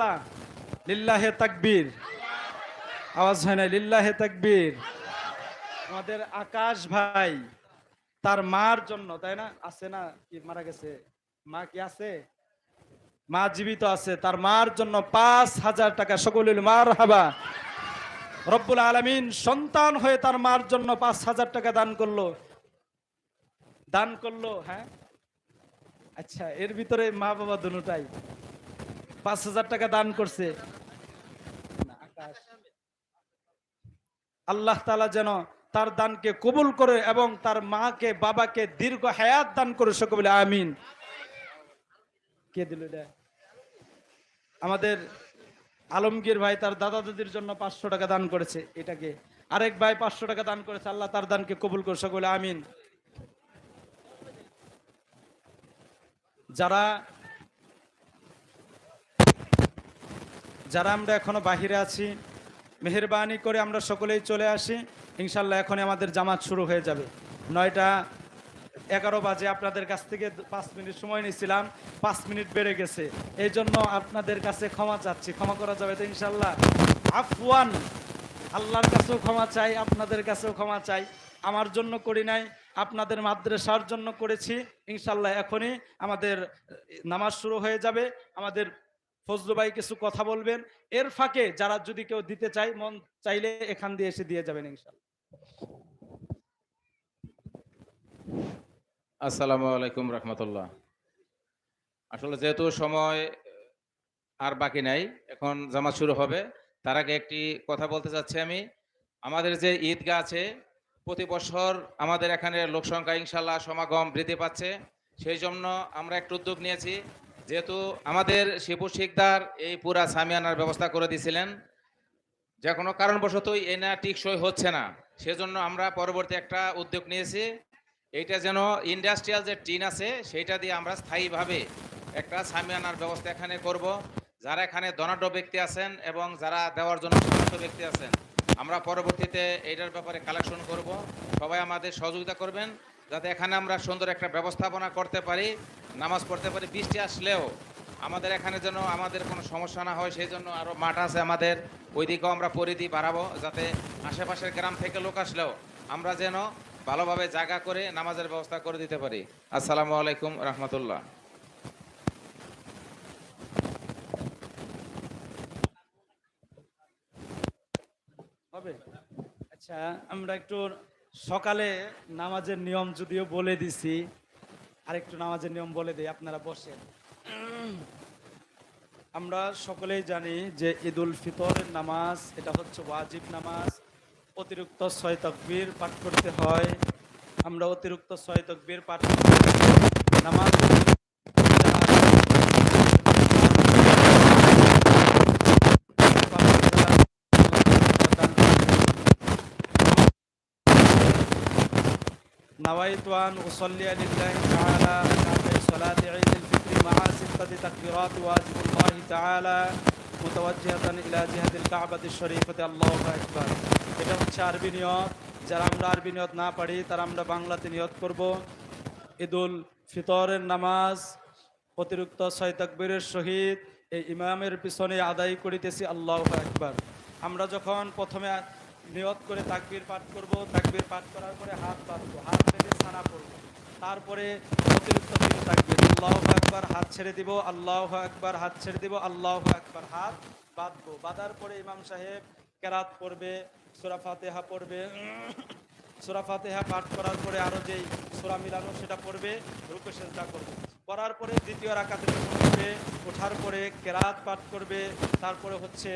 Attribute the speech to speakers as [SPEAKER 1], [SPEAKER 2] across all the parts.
[SPEAKER 1] ইনশাল্লাহ লিল্লাহে তাকবীর। আওয়াজ হয় না, লিল্লাহে তাকবীর। আমাদের আকাশ ভাই, তার মার জন্য, তাই না? আছে না কি মারা গেছে? মা কি আছে? মা জীবিত আছে, তার মার জন্য পাঁচ হাজার টাকা সকলে মার হাবা রব্বুল আলমিন সন্তান হয়ে তার মার জন্য পাঁচ হাজার টাকা দান করল। দান করল হ্যাঁ? আচ্ছা এর ভিতরে মা বাবা দুটাই। পাঁচ হাজার টাকা দান করছে। আল্লাহ তালা যেন তার দানকে কবুল করে এবং তার মাকে বাবাকে দীর্ঘ হায়াত দান করে সকলে আমিন। কে দিল এটা? আমাদের আলমগীর ভাই তার দাদা দাদির জন্য পাঁচশো টাকা দান করেছে এটাকে। আরেক ভাই পাঁচশো টাকা দান করেছে আল্লাহ তার দানকে কবুল করে সকলে আমিন। যারা যারা আমরা এখনও বাহিরে আছি, মেহরবানি করে আমরা সকলেই চলে আসি। ইনশাল্লাহ এখনই আমাদের জামাত শুরু হয়ে যাবে। নয়টা এগারো বাজে আপনাদের কাছ থেকে পাঁচ মিনিট সময় নিয়েছিলাম, পাঁচ মিনিট বেড়ে গেছে। এই জন্য আপনাদের কাছে ক্ষমা চাচ্ছি। ক্ষমা করা যাবে তো ইনশাল্লাহ আফওয়ান, আল্লাহর কাছেও ক্ষমা চাই, আপনাদের কাছেও ক্ষমা চাই। আমার জন্য করি নাই, আপনাদের মাদ্রাসার জন্য করেছি। ইনশাল্লাহ এখনই আমাদের নামাজ শুরু হয়ে যাবে। আমাদের ফজলু ভাই কিছু কথা বলবেন? এর ফাঁকে যারা যদি কেউ দিতে চায়, মন চাইলে এখান দিয়ে এসে দিয়ে যাবেন ইনশাল্লাহ
[SPEAKER 2] আসসালামু আলাইকুম রহমতুল্লাহ। আসলে যেহেতু সময় আর বাকি নাই, এখন জামাত শুরু হবে। তার আগে একটি কথা বলতে চাচ্ছি আমি। আমাদের যে ঈদগাহ আছে, প্রতি বছর আমাদের এখানে লোক সংখ্যা ইনশাল্লাহ সমাগম বৃদ্ধি পাচ্ছে। সেই জন্য আমরা একটু উদ্যোগ নিয়েছি। যেহেতু আমাদের শিবু শিকদার এই পুরা সামিয়ানার ব্যবস্থা করে দিয়েছিলেন যে কোনো কারণবশতই এ না টিকসই হচ্ছে না। সেজন্য আমরা পরবর্তী একটা উদ্যোগ নিয়েছি, এইটা যেন ইন্ডাস্ট্রিয়াল যে টিন আছে, সেইটা দিয়ে আমরা স্থায়ীভাবে একটা সামিয়ানার ব্যবস্থা এখানে করব। যারা এখানে ধনাঢ্য ব্যক্তি আছেন এবং যারা দেওয়ার জন্য সমর্থ ব্যক্তি আছেন, আমরা পরবর্তীতে এইটার ব্যাপারে কালেকশন করব। সবাই আমাদের সহযোগিতা করবেন। যাতে এখানে আমরা সুন্দর একটা ব্যবস্থাপনা করতে পারি, নামাজ পড়তে পারি, বৃষ্টি আসলেও আমাদের এখানে যেন আমাদের কোনো সমস্যা না হয় সেই জন্য আরও মাঠ আছে আমাদের, ওইদিকেও আমরা পরিধি বাড়াবো যাতে আশেপাশের গ্রাম থেকে লোক আসলেও আমরা যেন ভালোভাবে জায়গা করে নামাজের ব্যবস্থা করে দিতে পারি। আসসালামু আলাইকুম রহমতুল্লাহ।
[SPEAKER 1] হবে? আচ্ছা আমরা একটু সকালে নামাজের নিয়ম যদিও বলে দিছি আর একটু নামাজের নিয়ম বলে দিই, আপনারা বসেন। আমরা সকলেই জানি যে ঈদ উল ফিতরের নামাজ, এটা হচ্ছে ওয়াজিব নামাজ, অতিরিক্ত ছয় তকবীর পাঠ করতে হয়। আমরা অতিরিক্ত ছয় তকবীর পাঠ নামাজ نويت أن أصلي لله تعالى ركعتي صلاة عيد الفطر مع ستة تكبيرات واجب الله تعالى متوجهة إلى جهة الكعبة الشريفة الله أكبر এটা হচ্ছে আরবি নিয়ত যারা আমরা আরবি নিয়ত না পারি তারা আমরা বাংলাতে নিয়ত করব ঈদুল ফিতরের নামাজ অতিরিক্ত ছয় তাকবীরের সহিত এই ইমামের পিছনে আদায় করিতেছি আল্লাহ একবার আমরা যখন প্রথমে নিয়ত করে তাকবীর পাঠ করব। তাকবীর পাঠ করার পরে হাত বাঁধবো। হাত বেঁধে ছানা পড়ব। তারপরে অতিরিক্ত তিন তাকবীর। আল্লাহ একবার হাত ছেড়ে দিব। আল্লাহ একবার হাত ছেড়ে দিব। আল্লাহ একবার হাত বাঁধবো। বাঁধার পরে ইমাম সাহেব কেরাত পড়বে, সুরা ফাতেহা পড়বে। সুরা ফাতেহা পাঠ করার পরে আরও যেই সুরা মিলানো সেটা পড়বে রূপে সেজদা করবে। করার পরে দ্বিতীয় রাকাতে উঠবে, ওঠার পরে কেরাত পাঠ করবে, তারপরে হচ্ছে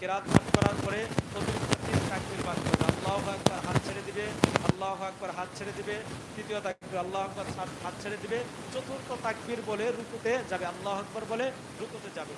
[SPEAKER 1] কেরাত পাঠ করার পরে তাকবির পাঠ করবে। আল্লাহ একবার হাত ছেড়ে দিবে, আল্লাহ একবার হাত ছেড়ে দিবে, তৃতীয় তাকবির, আল্লাহ একবার হাত ছেড়ে দিবে, চতুর্থ তাকবির বলে রুকুতে যাবে, আল্লাহ আকবর বলে রুকুতে যাবে।